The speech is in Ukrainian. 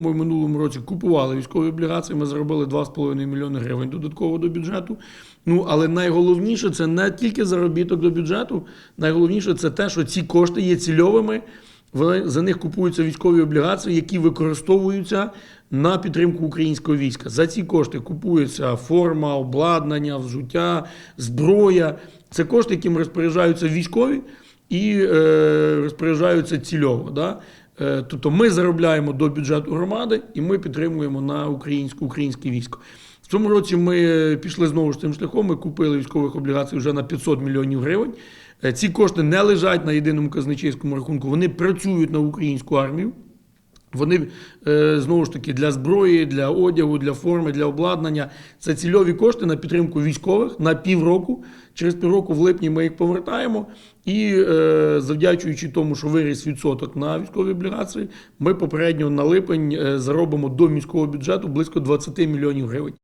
Ми в минулому році купували військові облігації. Ми заробили 2,5 мільйони гривень додатково до бюджету. Ну але найголовніше це не тільки заробіток до бюджету. Найголовніше це те, що ці кошти є цільовими. За них купуються військові облігації, які використовуються на підтримку українського війська. За ці кошти купується форма, обладнання, взуття, зброя. Це кошти, яким розпоряджаються військові і е, розпоряджаються цільово. Да? Е, тобто ми заробляємо до бюджету громади і ми підтримуємо на українську українське військо. В цьому році ми пішли знову ж цим шляхом. Ми купили військових облігацій вже на 500 мільйонів гривень. Е, Ці кошти не лежать на єдиному казначейському рахунку, вони працюють на українську армію. Вони е, знову ж таки для зброї, для одягу, для форми, для обладнання. Це цільові кошти на підтримку військових на півроку. Через півроку в липні ми їх повертаємо. І е, завдячуючи тому, що виріс відсоток на військові облігації, ми попередньо на липень е, заробимо до міського бюджету близько 20 мільйонів гривень.